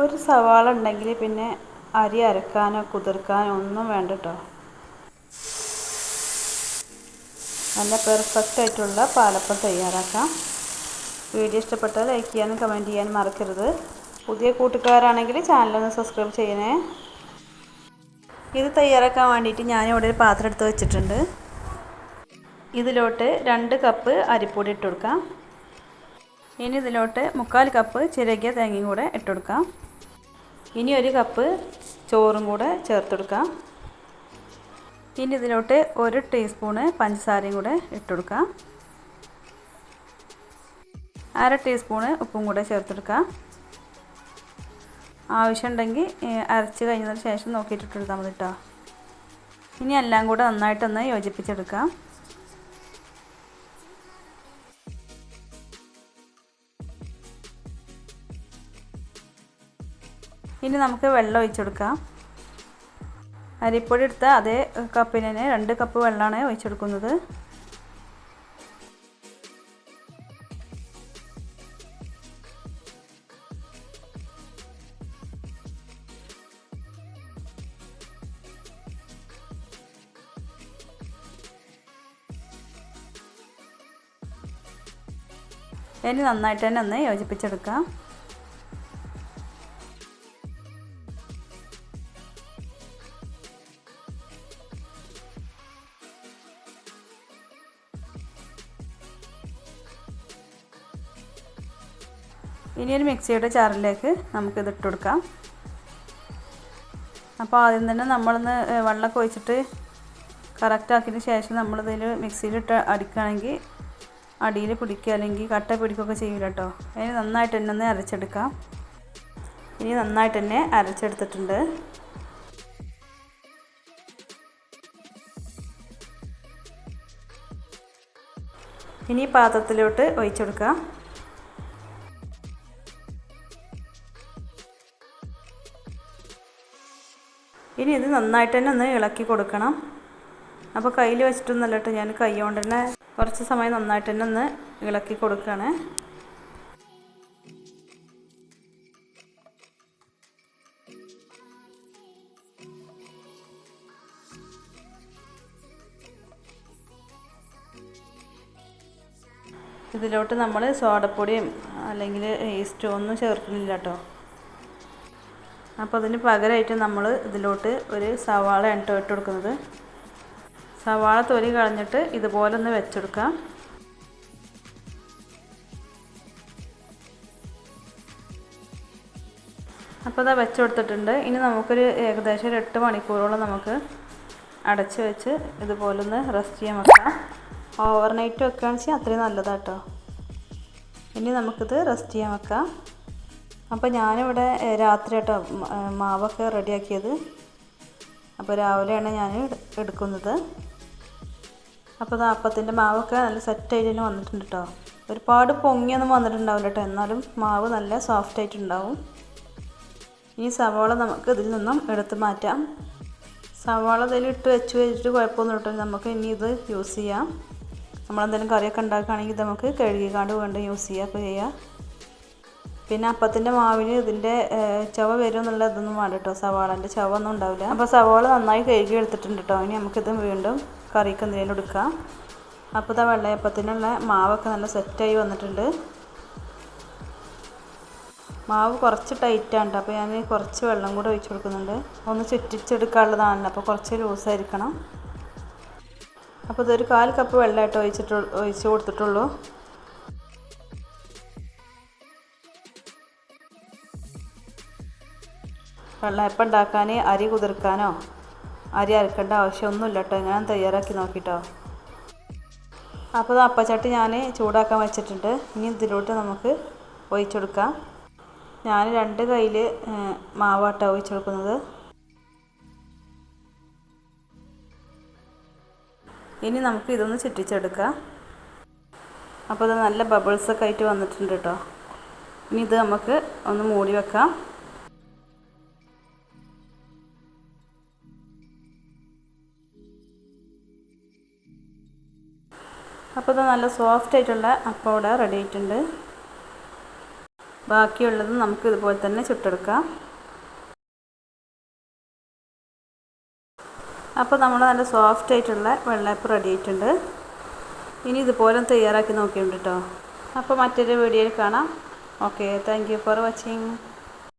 ഒരു സവാള ഉണ്ടെങ്കിൽ പിന്നെ അരി അരക്കാനോ കുതിർക്കാനോ ഒന്നും വേണ്ട കേട്ടോ നല്ല പെർഫെക്റ്റ് ആയിട്ടുള്ള പാലപ്പം തയ്യാറാക്കാം. വീഡിയോ ഇഷ്ടപ്പെട്ടാൽ ലൈക്ക് ചെയ്യാനും കമന്റ് ചെയ്യാനും മറക്കരുത്. പുതിയ കൂട്ടുകാരാണെങ്കിൽ ചാനലൊന്ന് സബ്സ്ക്രൈബ് ചെയ്യണേ. ഇത് തയ്യാറാക്കാൻ വേണ്ടിയിട്ട് ഞാനിവിടെ ഒരു പാത്രം എടുത്ത് വെച്ചിട്ടുണ്ട്. ഇതിലോട്ട് രണ്ട് കപ്പ് അരിപ്പൊടി ഇട്ട് കൊടുക്കാം. ഇനി ഇതിലോട്ട് മുക്കാൽ കപ്പ് ചിരകിയ തേങ്ങയും കൂടെ ഇട്ട് കൊടുക്കാം. ഇനി ഒരു കപ്പ് ചോറും കൂടെ ചേർത്ത് കൊടുക്കാം ഇനി ഇതിലോട്ട് ഒരു ടീസ്പൂണ് പഞ്ചസാരയും കൂടെ ഇട്ട് കൊടുക്കാം അര ടീസ്പൂണ് ഉപ്പും കൂടെ ചേർത്തെടുക്കാം. ആവശ്യമുണ്ടെങ്കിൽ അരച്ച് കഴിഞ്ഞതിന് ശേഷം നോക്കിയിട്ട് എടുത്താൽ മതി കേട്ടോ ഇനി എല്ലാം കൂടെ നന്നായിട്ടൊന്ന് യോജിപ്പിച്ചെടുക്കാം. ഇനി നമുക്ക് വെള്ളം ഒഴിച്ചു കൊടുക്കാം. അരിപ്പൊടി എടുത്ത അതേ കപ്പിന് തന്നെ രണ്ട് കപ്പ് വെള്ളമാണ് ഒഴിച്ചെടുക്കുന്നത് ഇനി നന്നായിട്ട് തന്നെ ഒന്ന് യോജിപ്പിച്ചെടുക്കാം. ഇനി ഒരു മിക്സിയുടെ ചാറിലേക്ക് നമുക്കിത് ഇട്ട് കൊടുക്കാം. അപ്പോൾ ആദ്യം തന്നെ നമ്മളൊന്ന് വെള്ളമൊക്കെ ഒഴിച്ചിട്ട് കറക്റ്റ് ആക്കിയതിന് ശേഷം നമ്മളിതിൽ മിക്സിയിലിട്ട് അടിക്കുകയാണെങ്കിൽ അടിയിൽ പിടിക്കുക അല്ലെങ്കിൽ കട്ട പിടിക്കുകയൊക്കെ ചെയ്യില്ല കേട്ടോ. ഇനി നന്നായിട്ട് തന്നെ ഒന്ന് അരച്ചെടുക്കാം. ഇനി നന്നായിട്ട് തന്നെ അരച്ചെടുത്തിട്ടുണ്ട്. ഇനി പാത്രത്തിലോട്ട് ഒഴിച്ചെടുക്കാം. ഇനി ഇത് നന്നായിട്ട് തന്നെ ഒന്ന് ഇളക്കി കൊടുക്കണം. അപ്പോൾ കയ്യിൽ വെച്ചിട്ടൊന്നല്ല കേട്ടോ ഞാൻ കൈ കൊണ്ട് തന്നെ കുറച്ച് സമയം നന്നായിട്ട് തന്നെ ഒന്ന് ഇളക്കി കൊടുക്കുകയാണ്. ഇതിലോട്ട് നമ്മൾ സോഡപ്പൊടിയും അല്ലെങ്കിൽ ഈസ്റ്റോ ഒന്നും ചേർക്കുന്നില്ല കേട്ടോ. അപ്പോൾ അതിന് പകരമായിട്ട് നമ്മൾ ഇതിലോട്ട് ഒരു സവാള എണ്ണ ഇട്ട് കൊടുക്കുന്നത്. സവാള തൊലി കളഞ്ഞിട്ട് ഇതുപോലെ ഒന്ന് വെച്ചെടുക്കാം. അപ്പോൾ അതാ വെച്ച് കൊടുത്തിട്ടുണ്ട്. ഇനി നമുക്കൊരു ഏകദേശം ഒരു എട്ട് മണിക്കൂറോളം നമുക്ക് അടച്ച് വെച്ച് ഇതുപോലെ ഒന്ന് റെസ്റ്റ് ചെയ്യാൻ വെക്കാം. ഓവർ നൈറ്റ് വെക്കുകയാണെന്ന് വെച്ചാൽ അത്രയും നല്ലതാട്ടോ. ഇനി നമുക്കിത് റെസ്റ്റ് ചെയ്യാൻ വെക്കാം. അപ്പോൾ ഞാനിവിടെ രാത്രി കേട്ടോ മാവൊക്കെ റെഡിയാക്കിയത്. അപ്പോൾ രാവിലെയാണ് ഞാൻ എടുക്കുന്നത്. അപ്പോൾ അത് അപ്പത്തിന്റെ മാവൊക്കെ നല്ല സെറ്റായിട്ട് തന്നെ വന്നിട്ടുണ്ട് കേട്ടോ ഒരുപാട് പൊങ്ങിയൊന്നും വന്നിട്ടുണ്ടാവില്ല കേട്ടോ എന്നാലും മാവ് നല്ല സോഫ്റ്റ് ആയിട്ടുണ്ടാവും. ഈ സവാള നമുക്ക് ഇതിൽ നിന്നും എടുത്ത് മാറ്റാം. സവാള ഇതിൽ ഇട്ട് വെച്ച് വെച്ചിട്ട് കുഴപ്പമൊന്നും ഇട്ടോ നമുക്ക് ഇനി ഇത് യൂസ് ചെയ്യാം. നമ്മളെന്തെങ്കിലും കറിയൊക്കെ ഉണ്ടാക്കുകയാണെങ്കിൽ നമുക്ക് കഴുകിക്കാണ്ട് വേണ്ട യൂസ് ചെയ്യാം. പിന്നെ അപ്പത്തിന്റെ മാവിന് ഇതിന്റെ ചവ വരും എന്നുള്ള ഇതൊന്നും വേണ്ട കേട്ടോ സവാളന്റെ ചവ ഒന്നും ഉണ്ടാവില്ല. അപ്പോൾ സവാള നന്നായി കഴുകി എടുത്തിട്ടുണ്ട് കേട്ടോ ഇനി നമുക്കിത് വീണ്ടും കറിക്ക് എന്തെങ്കിലും എടുക്കാം. അപ്പോൾ ഇതാ വെള്ളയപ്പത്തിനുള്ള മാവൊക്കെ നല്ല സെറ്റായി വന്നിട്ടുണ്ട്. മാവ് കുറച്ച് ടൈറ്റാണ് അപ്പോൾ ഞാൻ കുറച്ച് വെള്ളം കൂടെ ഒഴിച്ചു കൊടുക്കുന്നുണ്ട്. ഒന്ന് ചുറ്റിച്ചെടുക്കാനുള്ളതാണല്ലോ അപ്പോൾ കുറച്ച് ലൂസായിരിക്കണം അപ്പോൾ ഇതൊരു കാൽ കപ്പ് വെള്ളമായിട്ട് ഒഴിച്ചിട്ട് ഒഴിച്ച് കൊടുത്തിട്ടുള്ളൂ. വെള്ളയപ്പം ഉണ്ടാക്കാൻ അരി കുതിർക്കാനോ അരി അരക്കേണ്ട ആവശ്യമൊന്നുമില്ല കേട്ടോ ഞാൻ തയ്യാറാക്കി നോക്കിട്ടോ. അപ്പോൾ അപ്പച്ചട്ടി ഞാൻ ചൂടാക്കാൻ വെച്ചിട്ടുണ്ട്. ഇനി ഇതിലോട്ട് നമുക്ക് ഒഴിച്ചെടുക്കാം. ഞാൻ രണ്ട് കയ്യിൽ മാവാട്ട ഒഴിച്ചെടുക്കുന്നത്. ഇനി നമുക്ക് ഇതൊന്ന് ചുറ്റിച്ചെടുക്കാം. അപ്പോൾ ഇത് നല്ല ബബിൾസൊക്കെ ആയിട്ട് വന്നിട്ടുണ്ട് കേട്ടോ ഇനി ഇത് നമുക്ക് ഒന്ന് മൂടി വെക്കാം. അപ്പോൾ ഇത് നല്ല സോഫ്റ്റ് ആയിട്ടുള്ള അപ്പം റെഡി ആയിട്ടുണ്ട്. ബാക്കിയുള്ളത് നമുക്ക് ഇതുപോലെ തന്നെ ചുട്ടെടുക്കാം. അപ്പോൾ നമ്മൾ നല്ല സോഫ്റ്റ് ആയിട്ടുള്ള വെള്ളയപ്പം റെഡി ആയിട്ടുണ്ട്. ഇനി ഇതുപോലെ തയ്യാറാക്കി നോക്കിയുണ്ട് കേട്ടോ അപ്പോൾ മറ്റൊരു വീഡിയോയിൽ കാണാം. Okay thank for watching